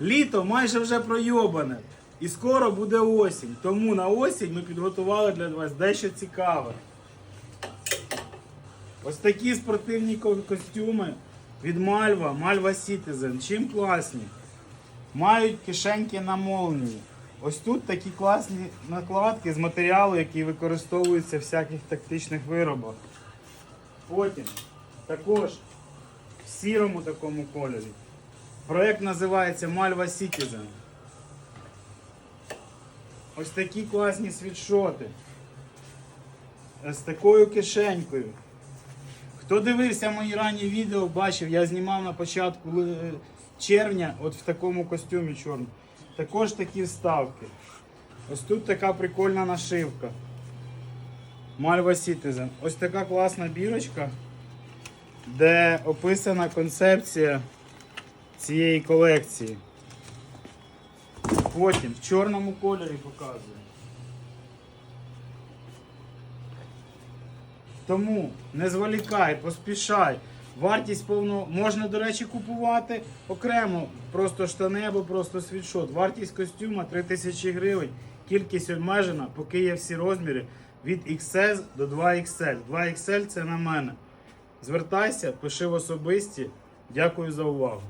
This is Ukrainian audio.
Літо майже вже пройобане. І скоро буде осінь. Тому на осінь ми підготували для вас дещо цікаве. Ось такі спортивні костюми від Мальва, Мальва Citizen. Чим класні? Мають кишеньки на молнії. Ось тут такі класні накладки з матеріалу, який використовується в всяких тактичних виробах. Потім також в сірому такому кольорі. Проект називається Malva Citizen. Ось такі класні світшоти. З такою кишенькою. Хто дивився мої ранні відео, бачив, я знімав на початку червня от в такому костюмі чорному. Також такі вставки. Ось тут така прикольна нашивка. Malva Citizen. Ось така класна бірочка, де описана концепція цієї колекції. Потім в чорному кольорі показую. Тому не зволікай, поспішай. Вартість повно можна, до речі, купувати окремо, просто штани або просто світшот. Вартість костюма 3000 гривень. Кількість обмежена, поки є всі розміри від XS до 2XL. 2XL це на мене. Звертайся, пиши в особисті. Дякую за увагу.